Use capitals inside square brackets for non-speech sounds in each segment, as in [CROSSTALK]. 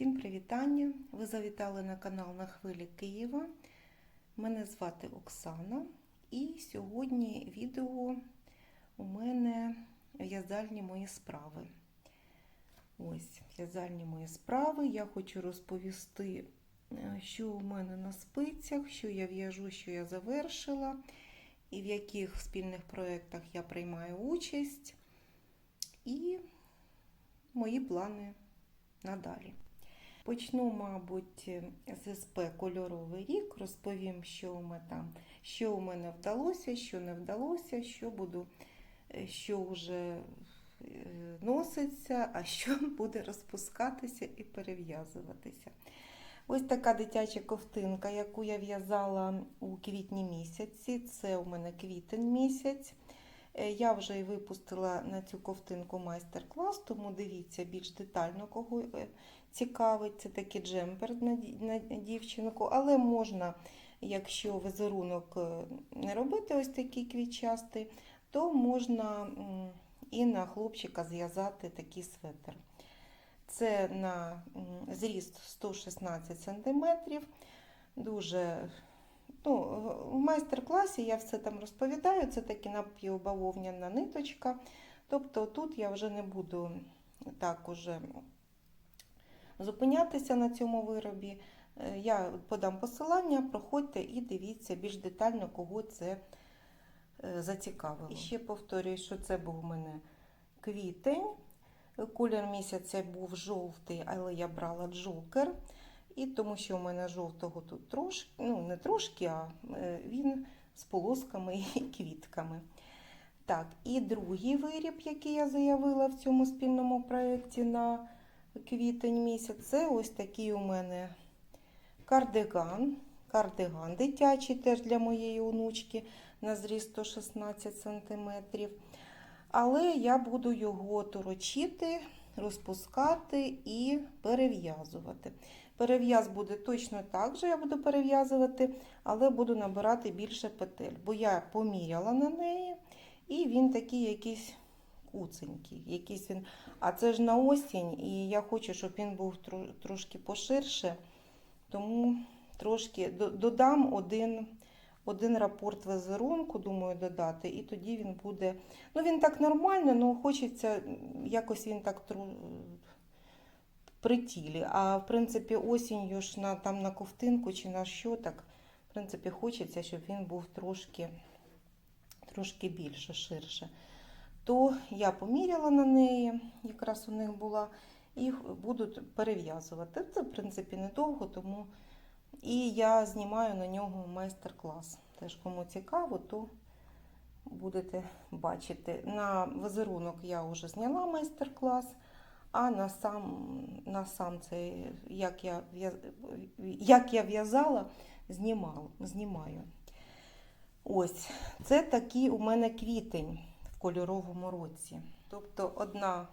Всім привітання! Ви завітали на канал на хвилі Києва. Мене звати Оксана, і сьогодні відео у мене в'язальні мої справи. Ось в'язальні мої справи. Я хочу розповісти, е, що у мене на спицях, що я в'яжу, що я завершила, і в яких спільних проєктах я приймаю участь, і мої плани надалі. Почну, мабуть, з СП Кольоровий рік. Розповім, що у мене там, що у мене вдалося, що не вдалося, що буду, е, що вже е, носиться, а що [LAUGHS] буде розпускатися і перев'язуватися. Ось така дитяча ковтинка, яку я в'язала у квітні місяці. Це у мене квітень місяць. Е, Я вже і випустила на цю ковтинку майстер-клас, тому дивіться більш детально, кого цікавить. Це такий джемпер на дівчинку, але можна, якщо візерунок е, не робити ось такий квітчастий, то можна і на хлопчика зв'язати такий светр. Це на зріст 116 см. Дуже Ну, в майстер-класі я все там розповідаю, це таки напівбавовняна ниточка. Тобто тут я вже не буду так уже зупинятися на цьому виробі. Е, Я подам посилання, проходьте і дивіться більш детально, кого це е, зацікавило. І ще повторюю, що це був у мене квітень. Колір місяця був жовтий, але я брала джокер. І тому що у мене жовтого тут трошки, ну не трошки, а е, він з полосками [LAUGHS] і квітками. Так, і другий виріб, який я заявила в цьому спільному проєкті на квітень місяць, це ось такий у мене кардиган. Кардиган дитячий теж для моєї онучки на зріст 116 см. Але я буду його торочити, розпускати і перев'язувати. Перев'яз буде точно так же, я буду перев'язувати, але буду набирати більше петель, бо я поміряла на неї, і він такий якийсь куценький. Якийсь він... А це ж на осінь, і я хочу, щоб він був трошки поширше, тому трошки додам один, один рапорт візерунку, думаю, додати, і тоді він буде. Ну, він так нормально, але хочеться якось він так при тілі. А в принципі, осінню ж на, там, на ковтинку чи на що, так, в принципі, хочеться, щоб він був трошки, трошки більше, ширше. То я поміряла на неї, якраз у них була, і буду перев'язувати. Це, в принципі, недовго, тому і я знімаю на нього майстер-клас. Теж кому цікаво, то будете бачити. На візерунок я вже зняла майстер-клас. А на сам, на сам цей, як я, як я в'язала, знімаю. Ось, це такий у мене квітень кольоровому році. Тобто одна,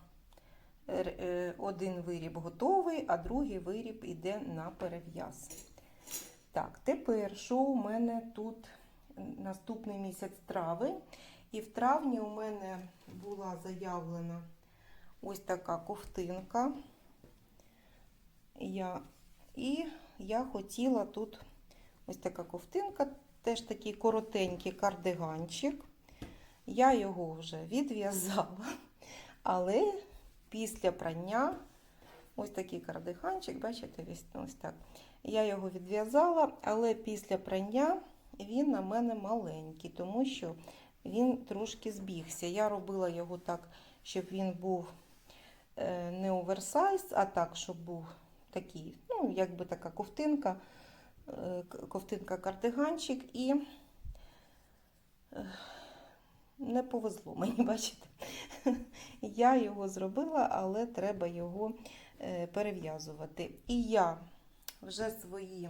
е, один виріб готовий, а другий виріб іде на перев'яз. Так, тепер що у мене тут наступний місяць травень. І в травні у мене була заявлена ось така ковтинка. Я, і я хотіла тут ось така ковтинка, теж такий коротенький кардиганчик. Я його вже відв'язала, але після прання ось такий кардиганчик, бачите, ось так. Я його відв'язала, але після прання він на мене маленький, тому що він трошки збігся. Я робила його так, щоб він був е, не оверсайз, а так, щоб був такий, ну, якби така ковтинка, е, ковтинка-кардиганчик і е, не повезло мені, [LAUGHS] бачите. Я його зробила, але треба його е, перев'язувати. І я вже свої,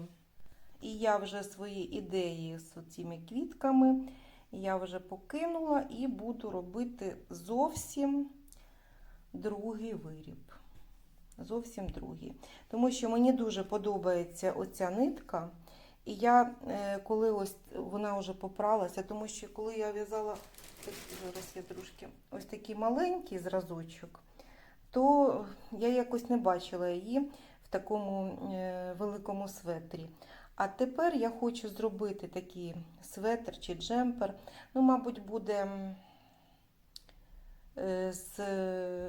і я вже свої ідеї з цими квітками я вже покинула і буду робити зовсім другий виріб. Зовсім другий. Тому що мені дуже подобається оця нитка. І я, е, коли ось вона вже попралася, тому що коли я в'язала, зараз я трошки ось такий маленький зразочок, то я якось не бачила її в такому е, великому светрі. А тепер я хочу зробити такий светр чи джемпер. Ну, мабуть, буде е, з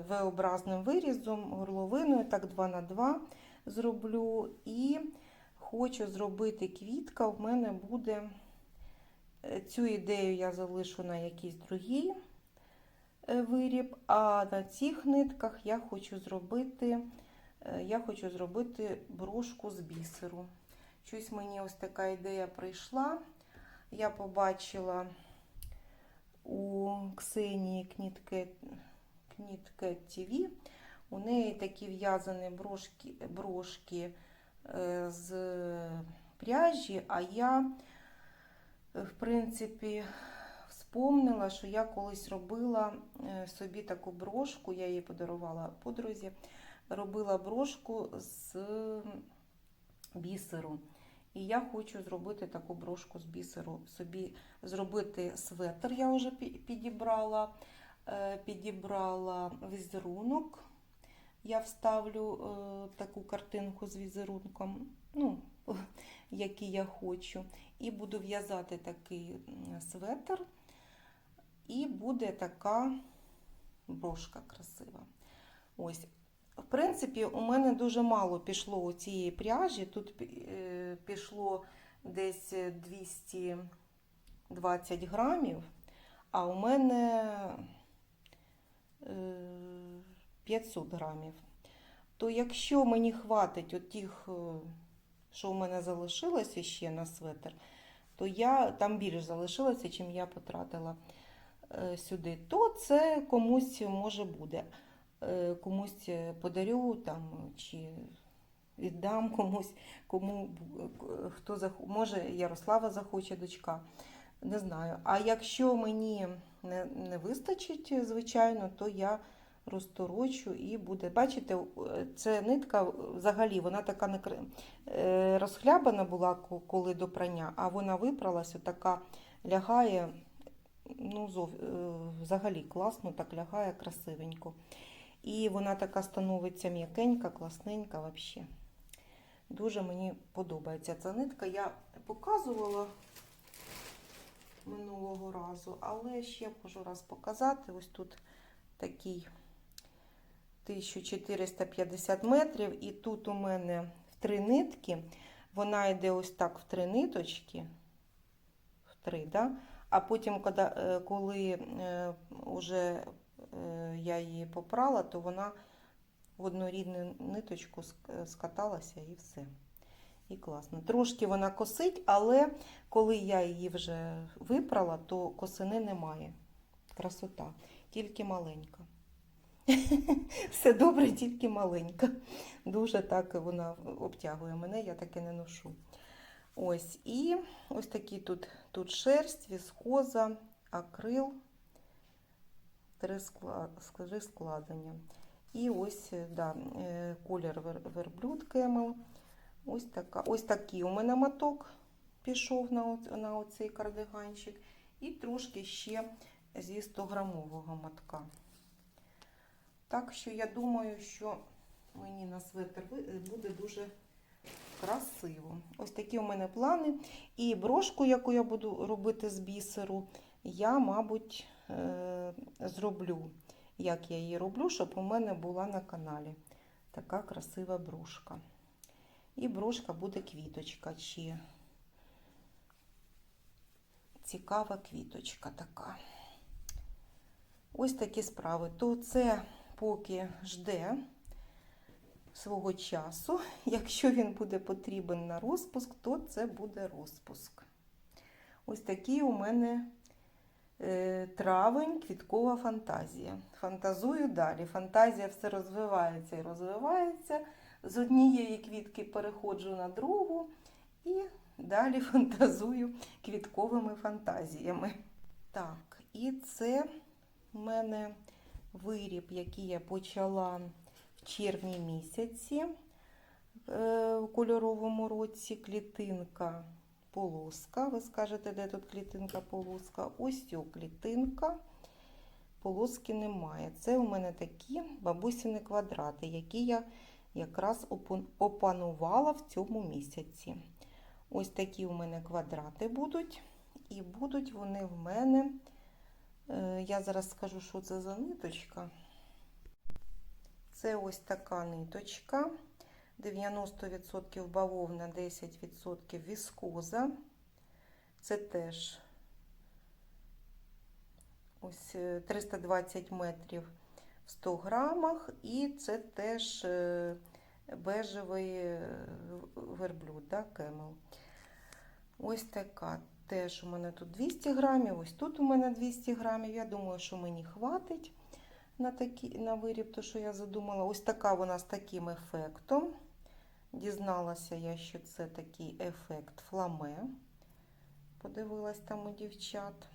V-образним вирізом, горловиною, так 2 на 2 зроблю. І хочу зробити квітка. В мене буде цю ідею я залишу на якийсь другий е, виріб, а на цих нитках я хочу зробити, е, я хочу зробити брошку з бісеру. Щось мені ось така ідея прийшла. Я побачила у Ксенії Кнітке TV. У неї такі в'язані брошки, брошки е, з пряжі, а я, е, в принципі, вспомнила, що я колись робила е, собі таку брошку, я її подарувала подрузі, робила брошку з бісеру. І я хочу зробити таку брошку з бісеру. Собі зробити светр, я вже підібрала, е, підібрала візерунок. Я вставлю е, таку картинку з візерунком, ну, який я хочу. І буду в'язати такий светр. І буде така брошка красива. Ось. В принципі, у мене дуже мало пішло у цієї пряжі. Тут е, пішло десь 220 грамів, а у мене е, 500 грамів. То якщо мені хватить от тих, е, що у мене залишилося ще на светр, то я там більше залишилося, чим я потратила е, сюди, то це комусь може буде. Е, Комусь подарю там чи віддам комусь, кому хто захоче, може Ярослава захоче дочка. Не знаю. А якщо мені не, не вистачить, звичайно, то я розторочу і буде. Бачите, е, це нитка взагалі, вона така не е, розхлябана була, коли до прання, а вона випралася, така лягає, ну, е, взагалі класно, так лягає красивенько. І вона така становиться м'якенька, класненька взагалі. Дуже мені подобається ця нитка. Я показувала минулого разу, але ще можу раз показати. Ось тут такий 1450 метрів, і тут у мене в три нитки. Вона йде ось так в три ниточки. В три, да? А потім, коли, е, коли е, вже е, я її попрала, то вона в однорідну ниточку скаталася і все. І класно. Трошки вона косить, але коли я її вже випрала, то косини немає. Красота, тільки маленька. [LAUGHS] Все добре, тільки маленька. Дуже так вона обтягує мене, я таке не ношу. Ось, і ось такі тут, тут шерсть, віскоза, акрил, три скла- три складення. І ось да, е, колір вер- верблюд кемел. Ось, така, ось такий у мене моток пішов на, на оцей кардиганчик. І трошки ще зі 100-грамового мотка. Так що я думаю, що мені на светр буде дуже красиво. Ось такі у мене плани. І брошку, яку я буду робити з бісеру, я, мабуть, е, зроблю, як я її роблю, щоб у мене була на каналі така красива брошка. І брошка буде квіточка чи цікава квіточка така. Ось такі справи. То це поки жде свого часу. [LAUGHS] Якщо він буде потрібен на розпуск, то це буде розпуск. Ось такий у мене е, травень, квіткова фантазія. Фантазую далі. Фантазія все розвивається і розвивається. З однієї квітки переходжу на другу і далі [LAUGHS] фантазую квітковими фантазіями. Так, і це в мене виріб, який я почала в червні місяці е, у кольоровому році. Клітинка полоска. Ви скажете, де тут клітинка полоска? Ось цю клітинка. Полоски немає. Це у мене такі бабусіни квадрати, які я якраз опанувала в цьому місяці. Ось такі у мене квадрати будуть, і будуть вони в мене. Е, Я зараз скажу, що це за ниточка. Це ось така ниточка. 90% бавовна, 10% віскоза. Це теж ось е, 320 метрів в 100 грамах, і це теж е, бежевий е, верблюд, да, кемел. Ось така. Теж у мене тут 200 грамів, ось тут у мене 200 грамів. Я думаю, що мені хватить на, такі, на виріб, то що я задумала. Ось така вона з таким ефектом. Дізналася я, що це такий ефект фламе. Подивилась там у дівчат.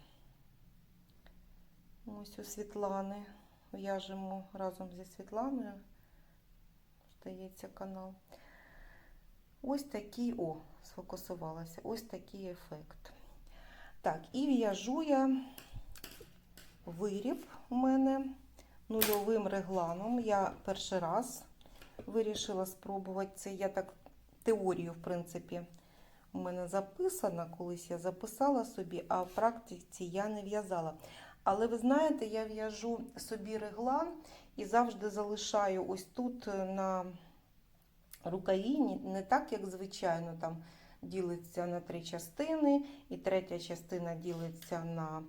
Ось у Світлани. В'яжемо разом зі Світланою. Здається, канал. Ось такий, о, сфокусувалася. Ось такий ефект. Так, і в'яжу я виріб у мене нульовим регланом. Я перший раз вирішила спробувати це. Я так теорію, в принципі, у мене записана. Колись я записала собі, а в практиці я не в'язала. Але ви знаєте, я в'яжу собі реглан і завжди залишаю ось тут е, на рукаві, не так, як звичайно, там ділиться на три частини, і третя частина ділиться на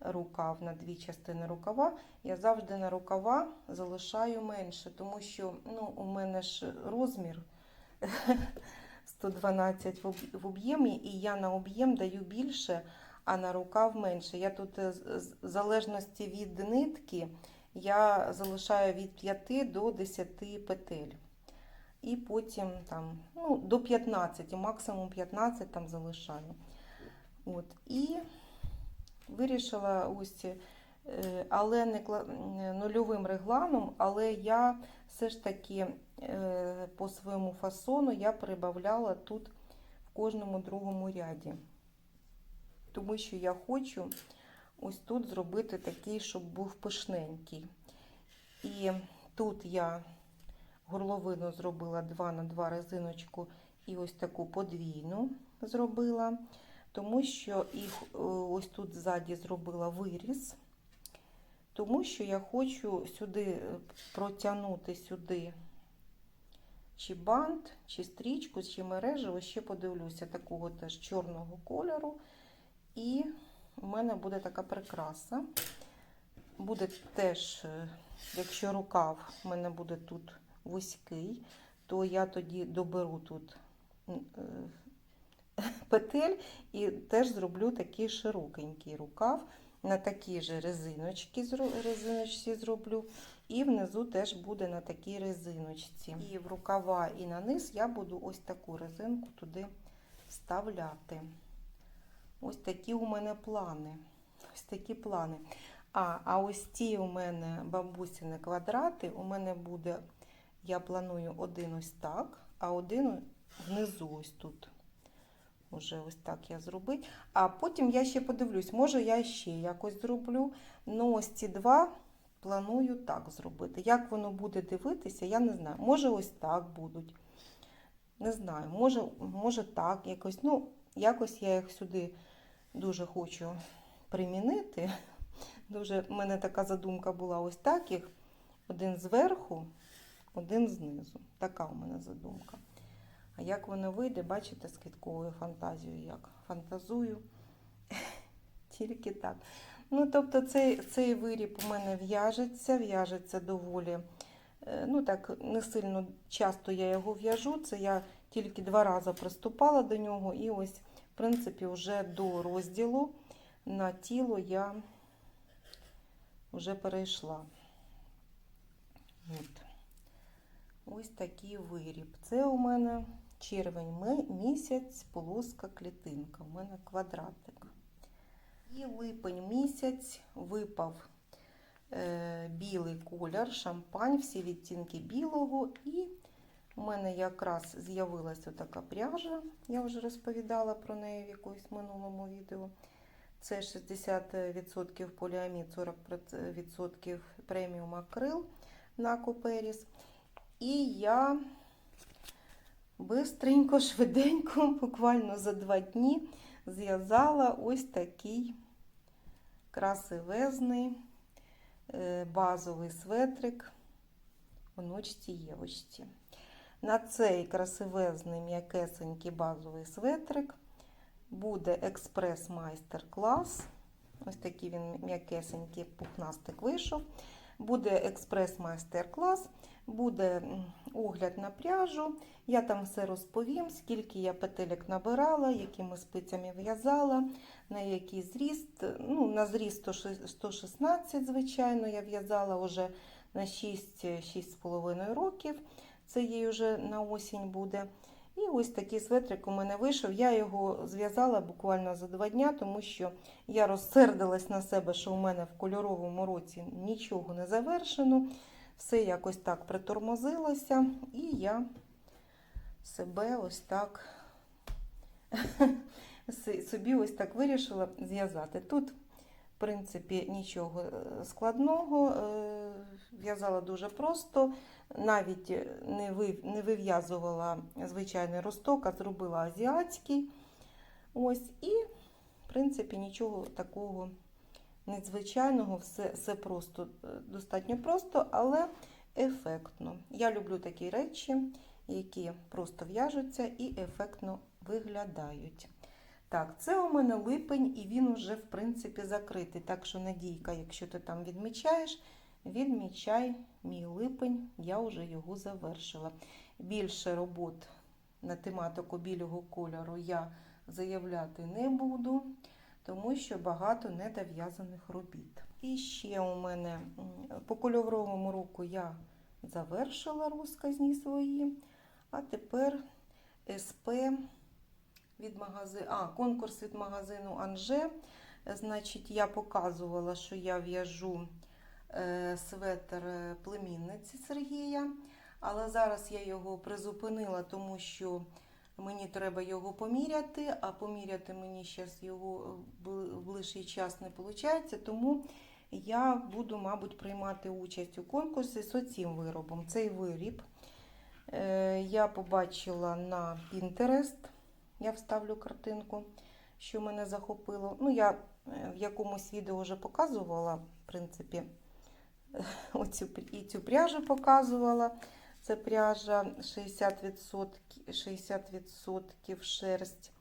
рукав, на дві частини рукава. Я завжди на рукава залишаю менше, тому що ну, у мене ж розмір [LAUGHS] 112 в об'ємі, і я на об'єм даю більше, а на рукав менше. Я тут е, в залежності від нитки я залишаю від 5 до 10 петель. І потім там, ну, до 15, максимум 15 там залишаю. От. І вирішила ось, е, але не кла- нульовим регланом, але я все ж таки е, по своєму фасону я прибавляла тут в кожному другому ряді. Тому що я хочу ось тут зробити такий, щоб був пишненький. І тут я горловину зробила 2 на 2 резиночку і ось таку подвійну зробила, тому що їх е, ось тут ззаді зробила виріз, тому що я хочу сюди е, протягнути сюди чи бант, чи стрічку, чи мережево, ще подивлюся такого теж чорного кольору. І у мене буде така прикраса. Буде теж, е, якщо рукав у мене буде тут вузький, то я тоді доберу тут е, петель і теж зроблю такий широкенький рукав. На такі ж резиночки, резиночці зроблю. І внизу теж буде на такій резиночці. І в рукава, і на низ я буду ось таку резинку туди вставляти. Ось такі у мене плани. Ось такі плани. А, а ось ті у мене бабусіни квадрати, у мене буде, я планую один ось так, а один внизу ось тут. Уже ось так я зробити. А потім я ще подивлюсь, може я ще якось зроблю. Ну, ось ці два планую так зробити. Як воно буде дивитися, я не знаю. Може, ось так будуть. Не знаю, може, може так, якось. Ну, якось я їх сюди дуже хочу примінити. Дуже в мене така задумка була ось так їх. Один зверху, один знизу. Така у мене задумка. А як воно вийде, бачите, з квітковою фантазією, як фантазую. [LAUGHS] Тільки так. Ну, тобто, цей, цей виріб у мене в'яжеться, в'яжеться доволі. е, Ну, так, не сильно часто я його в'яжу. Це я тільки два рази приступала до нього. І ось, в принципі, вже до розділу на тіло я вже перейшла. От. Ось такий виріб. Це у мене червень місяць, полоска клітинка. У мене квадратик. І липень місяць випав е, білий колір, шампань, всі відтінки білого. І у мене якраз з'явилася така пряжа. Я вже розповідала про неї в якомусь минулому відео. Це 60% поліамід, 40% преміум акрил на Коперіс. І я бистренько, швиденько, буквально за два дні зв'язала ось такий красивезний е, базовий светрик онучці Євочці. На цей красивезний м'якесенький базовий светрик буде експрес-майстер-клас. Ось такий він м'якесенький пухнастик вийшов. Буде експрес-майстер-клас, буде огляд на пряжу. Я там все розповім, скільки я петелек набирала, якими спицями в'язала, на який зріст. Ну, на зріст 116, звичайно, я в'язала вже на 6-6,5 років. Це їй вже на осінь буде. І ось такий светрик у мене вийшов. Я його зв'язала буквально за два дня, тому що я розсердилась на себе, що у мене в кольоровому році нічого не завершено. Все якось так притормозилося, і я себе ось так [LAUGHS] собі ось так вирішила зв'язати. Тут, в принципі, нічого е, складного. е, В'язала дуже просто, навіть не ви- не вив'язувала звичайний росток, а зробила азіатський. Ось, і, в принципі, нічого такого незвичайного, все, все просто, е, достатньо просто, але ефектно. Я люблю такі речі, які просто в'яжуться і ефектно виглядають. Так, це у мене липень, і він уже, в принципі, закритий. Так що, Надійка, якщо ти там відмічаєш, відмічай мій липень, я вже його завершила. Більше робот на тематику білого кольору я заявляти не буду, тому що багато недов'язаних робіт. І ще у мене по кольоровому року я завершила розказні свої, а тепер СП від магазину, а, конкурс від магазину Анже. Значить, я показувала, що я в'яжу е, светр е, племінниці Сергія, але зараз я його призупинила, тому що мені треба його поміряти, а поміряти мені зараз його в ближчий час не виходить, тому я буду, мабуть, приймати участь у конкурсі з оцим виробом. Цей виріб е, я побачила на Pinterest. Я вставлю картинку, що мене захопило. Ну, я е, в якомусь відео вже показувала, в принципі, [LAUGHS] оцю, і цю пряжу показувала. Це пряжа 60%, 60% шерсть,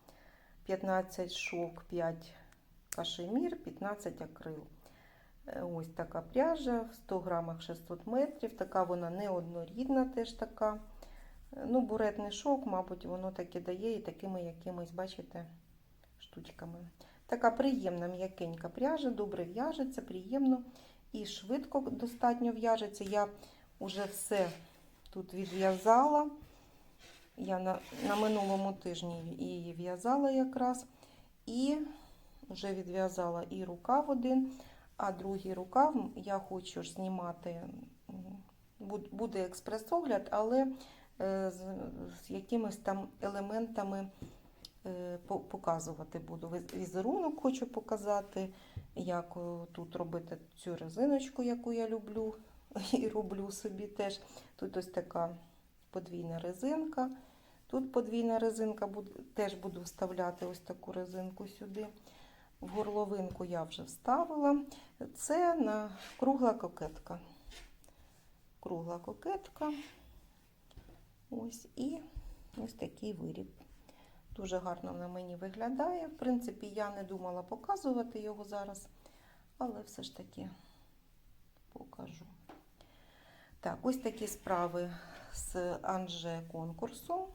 15 шок, 5 кашемір, 15 акрил. Е, Ось така пряжа в 100 грамах 600 метрів. Така вона неоднорідна, теж така. Е, Ну, буретний шовк, мабуть, воно таке дає і такими якимись, бачите, штучками. Така приємна м'якенька пряжа, добре в'яжеться, приємно і швидко достатньо в'яжеться. Я вже все тут відв'язала. Я на, на минулому тижні її в'язала якраз. І вже відв'язала і рукав один, а другий рукав я хочу ж знімати. Буде експрес-огляд, але е, з, якимись там елементами е, показувати буду. Візерунок хочу показати, як тут робити цю резиночку, яку я люблю [LAUGHS] і роблю собі теж. Тут ось така подвійна резинка. Тут подвійна резинка, теж буду вставляти ось таку резинку сюди. В горловинку я вже вставила. Це на кругла кокетка. Кругла кокетка. Ось і ось такий виріб. Дуже гарно на мені виглядає. В принципі, я не думала показувати його зараз, але все ж таки покажу. Так, ось такі справи з Анже конкурсу.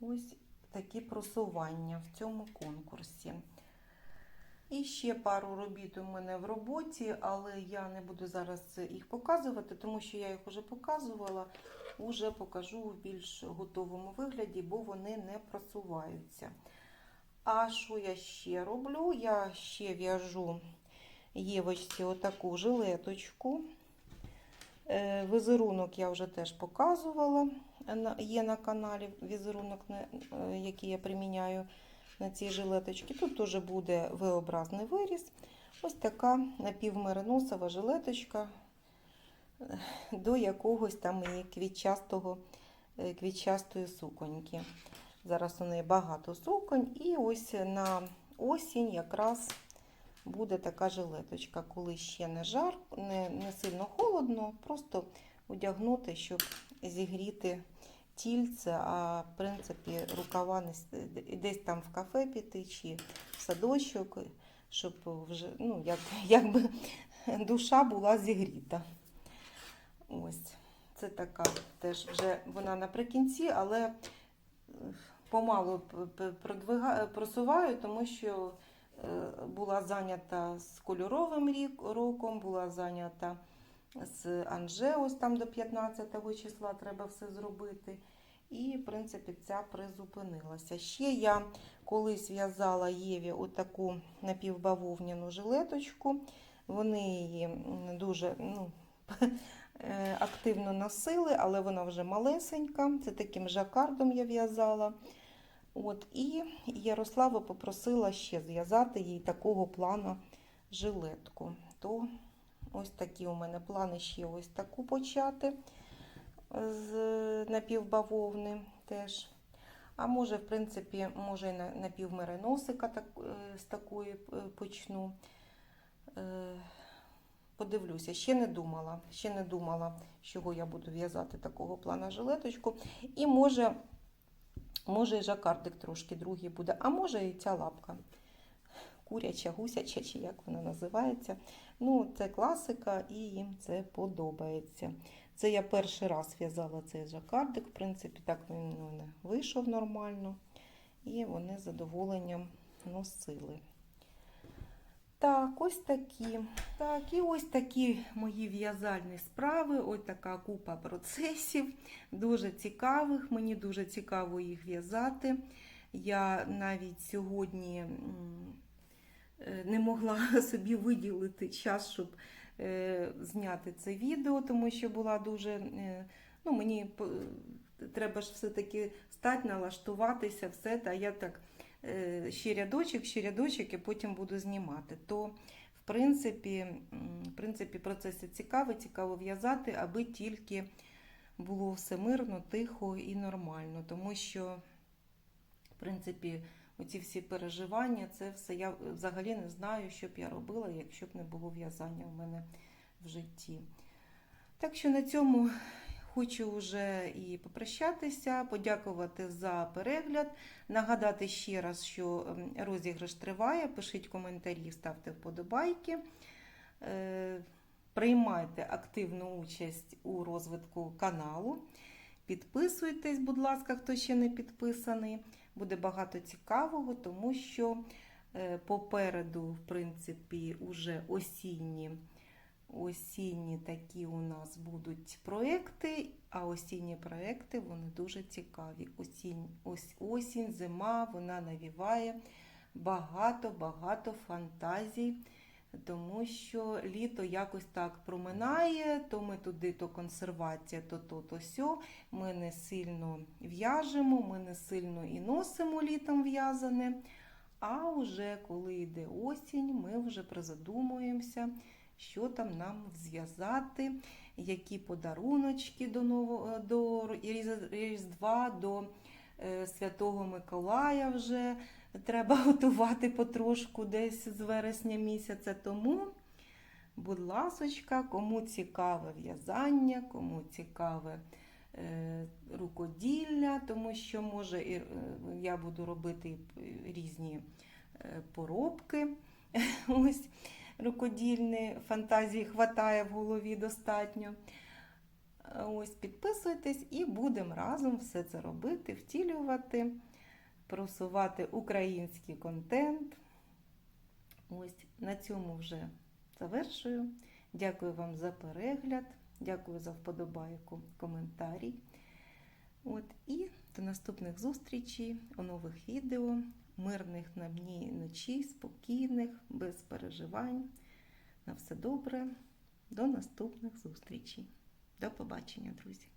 Ось такі просування в цьому конкурсі. І ще пару робіт у мене в роботі, але я не буду зараз їх показувати, тому що я їх вже показувала, уже покажу в більш готовому вигляді, бо вони не просуваються. А що я ще роблю? Я ще в'яжу Євочці отаку жилеточку. Е, Візерунок я вже теж показувала. Є на каналі візерунок, е, який я приміняю на цій жилеточці. Тут теж буде V-образний виріз. Ось така напівмериносова жилеточка е, до якогось там і квітчастого, квітчастої суконьки. Зараз у неї багато суконь, і ось на осінь якраз буде така жилеточка, коли ще не жар, не, не сильно холодно, просто одягнути, щоб зігріти тільце, а в принципі рукава не десь там в кафе піти чи в садочок, щоб вже ну, як, якби душа була зігріта. Ось. Це така теж вже вона наприкінці, але е, помалу просуваю, тому що була зайнята з кольоровим роком, була зайнята з Анже, там до 15 числа треба все зробити. І, в принципі, ця призупинилася. Ще я колись в'язала Єві отаку напівбавовняну жилеточку. Вони її дуже ну, [LAUGHS] е, активно носили, але вона вже малесенька. Це таким жакардом я в'язала. От, і Ярослава попросила ще зв'язати їй такого плану жилетку. То ось такі у мене плани ще ось таку почати з напівбавовни теж. А може, в принципі, може, і на напівмериносика так, е, з такої е, почну. Е, Подивлюся, ще не думала, ще не думала, з чого я буду в'язати такого плана жилеточку. І може, може і жакардик трошки другий буде, а може і ця лапка. Куряча, гусяча, чи як вона називається. Ну, це класика, і їм це подобається. Це я перший раз в'язала цей жакардик. В принципі, так він мене вийшов нормально. І вони з задоволенням носили. Так, ось такі. Так, і ось такі мої в'язальні справи. Ось така купа процесів, дуже цікавих. Мені дуже цікаво їх в'язати. Я навіть сьогодні е, не могла [LAUGHS] собі виділити час, щоб е, зняти це відео, тому що була дуже. е, Ну, мені треба ж все-таки стати, налаштуватися, все. Та я так ще рядочок, ще рядочок, і потім буду знімати. То, в принципі, в принципі, процеси цікаві, цікаво в'язати, аби тільки було все мирно, тихо і нормально. Тому що, в принципі, оці всі переживання, це все я взагалі не знаю, що б я робила, якщо б не було в'язання у мене в житті. Так що на цьому хочу вже і попрощатися, подякувати за перегляд. Нагадати ще раз, що ем, розіграш триває. Пишіть коментарі, ставте вподобайки. Е, Приймайте активну участь у розвитку каналу. Підписуйтесь, будь ласка, хто ще не підписаний. Буде багато цікавого, тому що е, попереду, в принципі, уже осінні. Осінні такі у нас будуть проекти, а осінні проекти вони дуже цікаві. Осінь, ось осінь, зима, вона навіває багато-багато фантазій, тому що літо якось так проминає, то ми туди, то консервація, то то, то сьо. Ми не сильно в'яжемо, ми не сильно і носимо літом в'язане. А вже коли йде осінь, ми вже призадумуємося що там нам зв'язати, які подаруночки до нового до Різдва, до е, Святого Миколая вже треба [LAUGHS] готувати потрошку десь з вересня місяця. Тому, будь ласочка, кому цікаве в'язання, кому цікаве е, рукоділля, тому що може і, е, я буду робити різні е, поробки. [LAUGHS] Ось рукодільні фантазії хватає в голові достатньо. Ось підписуйтесь і будемо разом все це робити, втілювати, просувати український контент. Ось на цьому вже завершую. Дякую вам за перегляд, дякую за вподобайку, коментарі. От, і до наступних зустрічей у нових відео мирних на дні ночі, спокійних, без переживань. На все добре. До наступних зустрічей. До побачення, друзі!